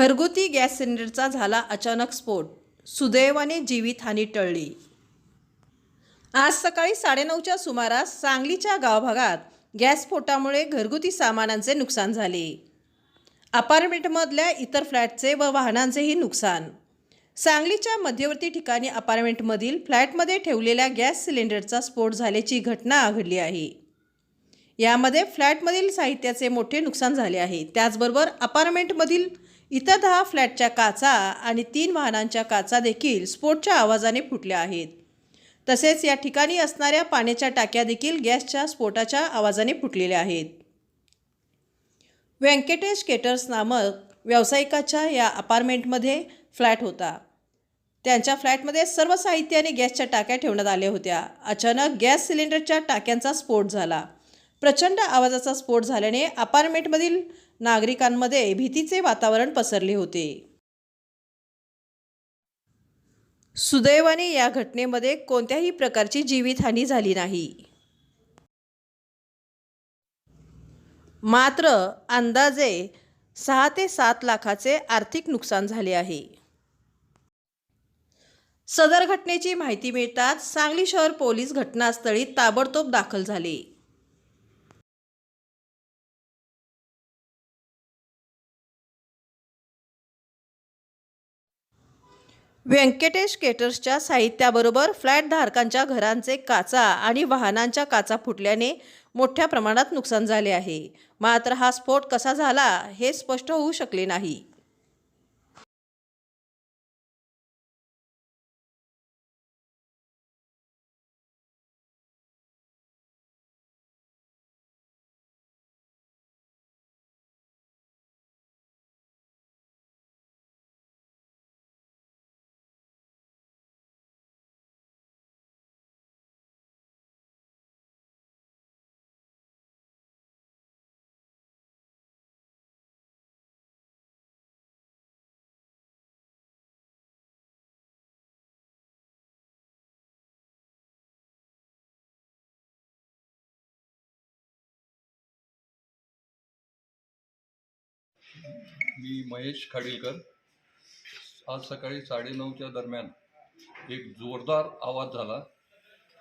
घरगुती गॅस सिलेंडरचा झाला अचानक स्फोट. सुदैवाने जीवितहानी टळली. आज सकाळी साडेनऊच्या सुमारास सांगलीच्या गावभागात गॅस स्फोटामुळे घरगुती सामानांचे नुकसान झाले. अपार्टमेंटमधल्या इतर फ्लॅटचे व वाहनांचेही नुकसान. सांगलीच्या मध्यवर्ती ठिकाणी अपार्टमेंटमधील फ्लॅटमध्ये ठेवलेल्या गॅस सिलेंडरचा स्फोट झाल्याची घटना घडली आहे. यामध्ये फ्लॅटमधील साहित्याचे मोठे नुकसान झाले आहे. त्याचबरोबर अपार्टमेंटमधील इतर दहा फ्लॅटच्या काचा आणि तीन वाहनांच्या काचा देखील स्फोटच्या आवाजाने फुटल्या आहेत. तसेच या ठिकाणी असणाऱ्या पाण्याच्या टाक्या देखील गॅसच्या स्फोटाच्या आवाजाने फुटलेल्या आहेत. व्यंकटेश केटर्स नामक व्यावसायिकाच्या या अपार्टमेंटमध्ये फ्लॅट होता. त्यांच्या फ्लॅटमध्ये सर्व साहित्य आणि गॅसच्या टाक्या ठेवण्यात आल्या होत्या. अचानक गॅस सिलेंडरच्या टाक्यांचा स्फोट झाला. प्रचंड आवाजाचा स्फोट झाल्याने अपार्टमेंटमधील नागरिकांमध्ये भीतीचे वातावरण पसरले होते. सुदैवाने या घटनेमध्ये कोणत्याही प्रकारची जीवितहानी झाली नाही. मात्र अंदाजे सहा ते सात लाखाचे आर्थिक नुकसान झाले आहे. सदर घटनेची माहिती मिळताच सांगली शहर पोलीस घटनास्थळी ताबडतोब दाखल झाले. व्यंकटेश केटर्सच्या साहित्याबरोबर फ्लॅटधारकांच्या घरांचे काचा आणि वाहनांच्या काचा फुटल्याने मोठ्या प्रमाणात नुकसान झाले आहे. मात्र हा स्फोट कसा झाला हे स्पष्ट होऊ शकले नाही. मी महेश खाडीलकर. आज सकाळी साडेनऊच्या दरम्यान एक जोरदार आवाज झाला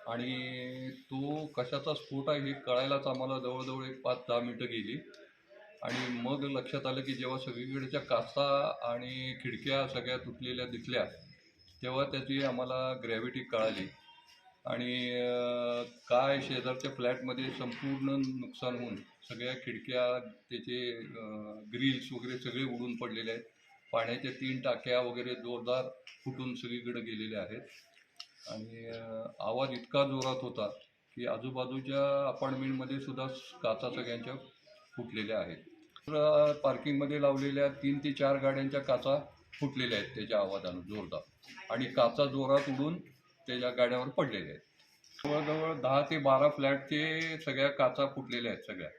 आणि तो कशाचा स्फोट आहे हे कळायलाच आम्हाला जवळजवळ एक पाच दहा मिनटं गेली. आणि मग लक्षात आलं की जेव्हा सगळीकडच्या काचा आणि खिडक्या सगळ्या तुटलेल्या दिसल्या तेव्हा त्याची आम्हाला ग्रॅव्हिटी कळाली. आणि काय शेजारच्या फ्लॅटमध्ये संपूर्ण नुकसान होऊन सगळ्या खिडक्या त्याचे ग्रिल्स वगैरे सगळे उडून पडलेले आहेत. पाण्याच्या तीन टाक्या वगैरे जोरदार फुटून सगळीकडे गेलेले आहेत. आणि आवाज इतका जोरात होता की आजूबाजूच्या अपार्टमेंटमध्ये सुद्धा काचा सगळ्यांच्या फुटलेल्या आहेत. तर पार्किंगमध्ये लावलेल्या तीन ते चार गाड्यांच्या काचा फुटलेल्या आहेत त्याच्या आवाजानं जोरदार. आणि काचा जोरात उडून त्याच्या गाड्यावर पडलेले आहेत. जवळजवळ दहा ते बारा फ्लॅटचे सगळ्या काचा फुटलेल्या आहेत सगळ्या.